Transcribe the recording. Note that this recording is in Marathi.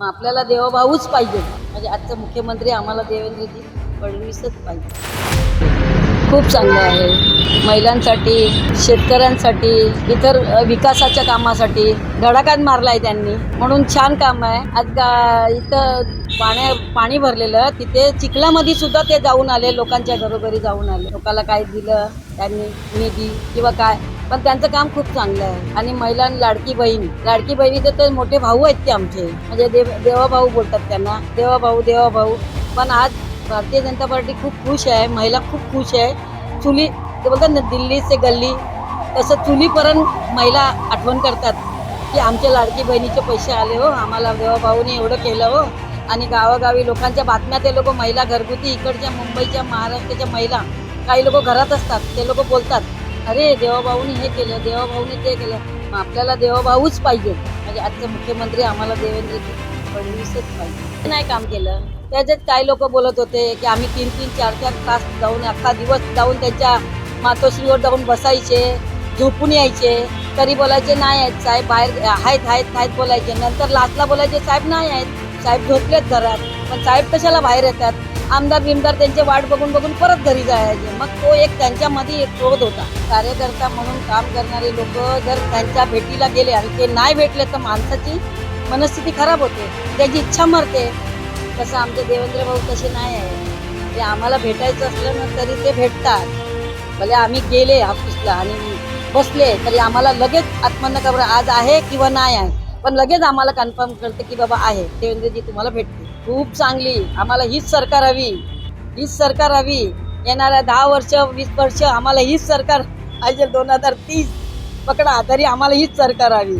मग आपल्याला देवभाऊच पाहिजे. म्हणजे आजचं मुख्यमंत्री आम्हाला देवेंद्रजी फडणवीसच पाहिजे. खूप चांगलं आहे. महिलांसाठी शेतकऱ्यांसाठी इतर विकासाच्या कामासाठी धडाकाच मारलाय त्यांनी. म्हणून छान काम आहे. आज का इथं पाण्या पाणी भरलेलं तिथे चिखलामध्ये सुद्धा ते जाऊन आले लोकांच्या घरोघरी जाऊन आले. लोकांना काय दिलं त्यांनी निधी किंवा काय? पण त्यांचं काम खूप चांगलं आहे. आणि महिला लाडकी बहीण. लाडकी बहिणीचे तर मोठे भाऊ आहेत ते आमचे? म्हणजे देव देवाभाऊ बोलतात त्यांना. देवाभाऊ देवाभाऊ. पण आज भारतीय जनता पार्टी खूप खुश आहे. महिला खूप खुश आहे. चुली ते बोलतात ना दिल्ली से गल्ली. तसं चुलीपर्यंत महिला आठवण करतात की आमच्या लाडकी बहिणीचे पैसे आले हो. आम्हाला देवाभाऊने एवढं केलं हो. आणि गावागावी लोकांच्या बातम्या ते लोक महिला घरगुती इकडच्या मुंबईच्या महाराष्ट्राच्या महिला. काही लोक घरात असतात. ते लोक बोलतात. अरे देवाभाऊनी हे केलं देवाभाऊनी ते केलं. मग आपल्याला देवाभाऊच पाहिजे. म्हणजे आजचे मुख्यमंत्री आम्हाला देवेंद्र फडणवीसच पाहिजे. नाही काम केलं. त्याच्यात काही लोक बोलत होते की आम्ही तीन तीन चार चार तास जाऊन अख्खा दिवस जाऊन त्यांच्या मातोश्रीवर जाऊन बसायचे झोपून यायचे. तरी बोलायचे नाही आहेत साहेब बाहेर आहेत आहेत आहेत बोलायचे. नंतर लास्टला बोलायचे साहेब नाही आहेत. साहेब झोपलेत घरात. पण साहेब कशाला बाहेर येतात? आमदार बिमदार त्यांचे वाट बघून बघून परत घरी जायचे. मग तो एक त्यांच्यामध्ये एक क्रोध होता. कार्यकर्ता म्हणून काम करणारे लोक जर त्यांच्या भेटीला गेले आणि ते नाही भेटले तर माणसाची मनस्थिती खराब होते. त्याची इच्छा मरते. तसं आमचे देवेंद्र भाऊ तसे नाही आहे. ते आम्हाला भेटायचं असलं ना तरी ते भेटतात. भले आम्ही गेले ऑफिसला आणि बसले तरी आम्हाला लगेच आत्मन्न खबर आज आहे किंवा नाही आहे. पण लगेच आम्हाला कन्फर्म करते की बाबा आहे. देवेंद्रजी तुम्हाला भेटते खूप चांगली. आम्हाला हीच सरकार हवी. हीच सरकार हवी. येणाऱ्या दहा वर्ष वीस वर्ष आम्हाला हीच सरकार पाहिजे. दोन हजार तीस पकडा तरी आम्हाला हीच सरकार हवी.